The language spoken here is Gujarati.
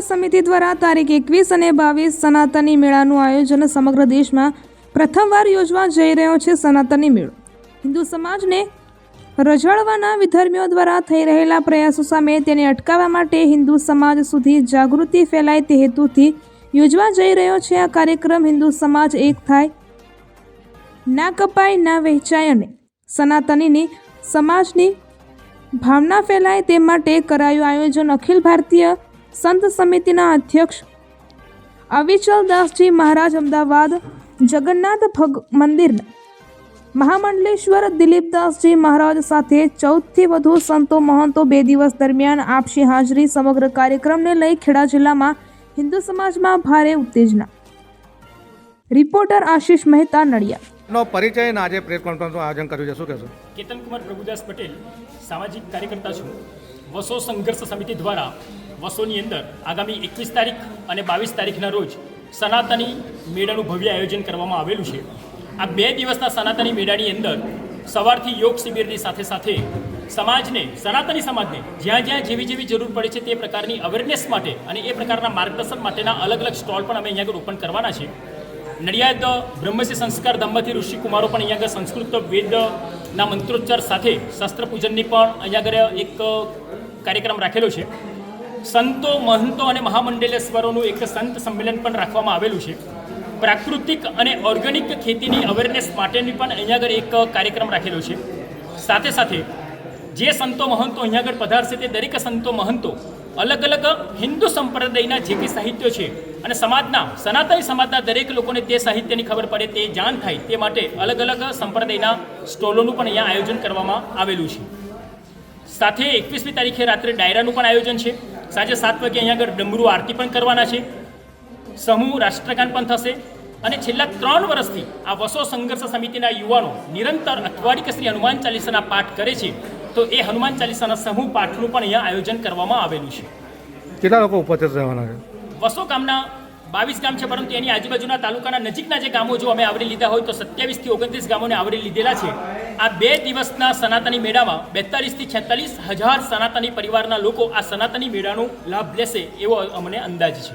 સમિતિ દ્વારા તારીખ એકવીસ અને બાવીસ સનાતની મેળાનું આયોજન સમગ્ર દેશમાં પ્રથમવાર યોજવા જઈ રહ્યો છે સનાતની મેળો. હિન્દુ સમાજને રજળવાના વિધર્મીઓ દ્વારા થઈ રહેલા પ્રયાસો સામે તેને અટકાવવા માટે હિન્દુ સમાજ સુધી જાગૃતિ ફેલાય તે હેતુથી યોજવા જઈ રહ્યો છે આ કાર્યક્રમ હિન્દુ સમાજ એક થાય, ના કપાય, ના વહેંચાય અને સનાતનીની સમાજની ભાવના ફેલાય તે માટે કરાયું આયોજન અખિલ ભારતીય સંત સમિતિના અધ્યક્ષ અવિચલદાસજી મહારાજ અમદાવાદ જગન્નાથ ભગ મંદિરના મહામંડલેશ્વર દિલીપદાસજી મહારાજ સાથે ચૌદથી વધુ સંતો મહંતો બે દિવસ દરમિયાન આપશે હાજરી સમગ્ર કાર્યક્રમને લઈ ખેડા જિલ્લામાં હિન્દુ સમાજમાં ભારે ઉત્તેજના. રિપોર્ટર આશિષ મહેતા નડિયા નો પરિચય અને આજે પ્રેસ કોન્ફરન્સનું આયોજન કર્યું છે. શું કહેશો? કેતન કુમાર પ્રભુદાસ પટેલ સામાજિક કાર્યકર્તા છું. વસો સંઘર્ષ સમિતિ દ્વારા વસોની અંદર આગામી એકવીસ તારીખ અને બાવીસ તારીખના રોજ સનાતની મેળાનું ભવ્ય આયોજન કરવામાં આવેલું છે. આ બે દિવસના સનાતની મેળાની અંદર સવારથી યોગ શિબિરની સાથે સાથે સમાજને, સનાતની સમાજને જ્યાં જ્યાં જેવી જેવી જરૂર પડે છે તે પ્રકારની અવેરનેસ માટે અને એ પ્રકારના માર્ગદર્શન માટેના અલગ અલગ સ્ટોલ પણ અમે અહીંયા ઓપન કરવાના છે. નડિયાદ બ્રહ્મસી સંસ્કાર દંપતી ઋષિ કુમારો પણ અહીંયા આગળ સંસ્કૃત વેદના મંત્રોચ્ચાર સાથે શસ્ત્ર પૂજનની પણ અહીંયા આગળ એક કાર્યક્રમ રાખેલો છે. સંતો, મહંતો અને મહામંડલેશ્વરોનું એક સંત સંમેલન પણ રાખવામાં આવેલું છે. પ્રાકૃતિક અને ઓર્ગેનિક ખેતીની અવેરનેસ માટેની પણ અહીંયા આગળ એક કાર્યક્રમ રાખેલો છે. સાથે સાથે જે સંતો, મહંતો અહીંયા આગળ પધારશે તે દરેક સંતો, મહંતો અલગ અલગ હિન્દુ સંપ્રદાયના જે કંઈ સાહિત્યો છે અને સમાજના, સનાતની સમાજના દરેક લોકોને તે સાહિત્યની ખબર પડે તે જાણ થાય તે માટે અલગ અલગ સંપ્રદાયના સ્ટોલોનું પણ અહીંયા આયોજન કરવામાં આવેલું છે. સાથે એકવીસમી તારીખે રાત્રે ડાયરાનું પણ આયોજન છે. સાંજે સાત વાગે અહીંયા આગળ ડમરૂ આરતી પણ કરવાના છે. સમૂહ રાષ્ટ્રગાન પણ થશે. અને છેલ્લા ત્રણ વર્ષથી આ વસો સંઘર્ષ સમિતિના યુવાનો નિરંતર અઠવાડિક શ્રી હનુમાન ચાલીસાના પાઠ કરે છે. તો એ હનુમાન ચાલીસાના સમૂહ પાઠનું પણ અહીંયા આયોજન કરવામાં આવેલું છે. કેટલા લોકો ઉપસ્થિત રહેવાના છે? વસો ગામના બાવીસ ગામ છે, પરંતુ એની આજુબાજુના તાલુકાના નજીકના જે ગામો જો અમે આવરી લીધા હોય, તો સત્યાવીસથી ઓગણત્રીસ ગામોને આવરી લીધેલા છે. આ બે દિવસના સનાતની મેળામાં બેતાલીસથી છેતાલીસ હજાર સનાતની પરિવારના લોકો આ સનાતની મેળાનો લાભ લેશે, એવો અમને અંદાજ છે.